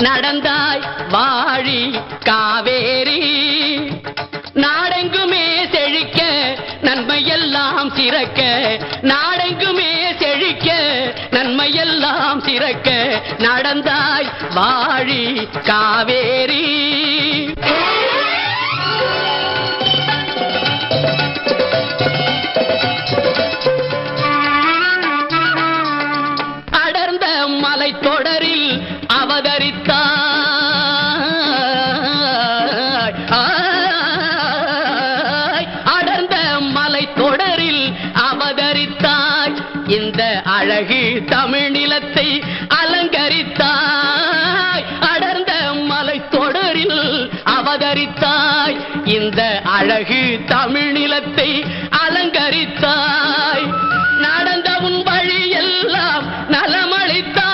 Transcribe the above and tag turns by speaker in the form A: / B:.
A: நடந்தாய் வாழி காவேரி. நாடெங்குமே செழிக்க நன்மையெல்லாம் சிறக்க. நாடெங்குமே செழிக்க நன்மையெல்லாம் சிறக்க. நடந்தாய் வாழி காவேரி. அடர்ந்த அலங்கரித்தாய். இந்த அழகு தமிழ் நிலத்தை அலங்கரித்தாய். அடர்ந்த மலை தொடரில் அவதரித்தாய். இந்த அழகு தமிழ் நிலத்தை அலங்கரித்தாய். நடந்த உன் வழியெல்லாம் நலமளித்தாய்.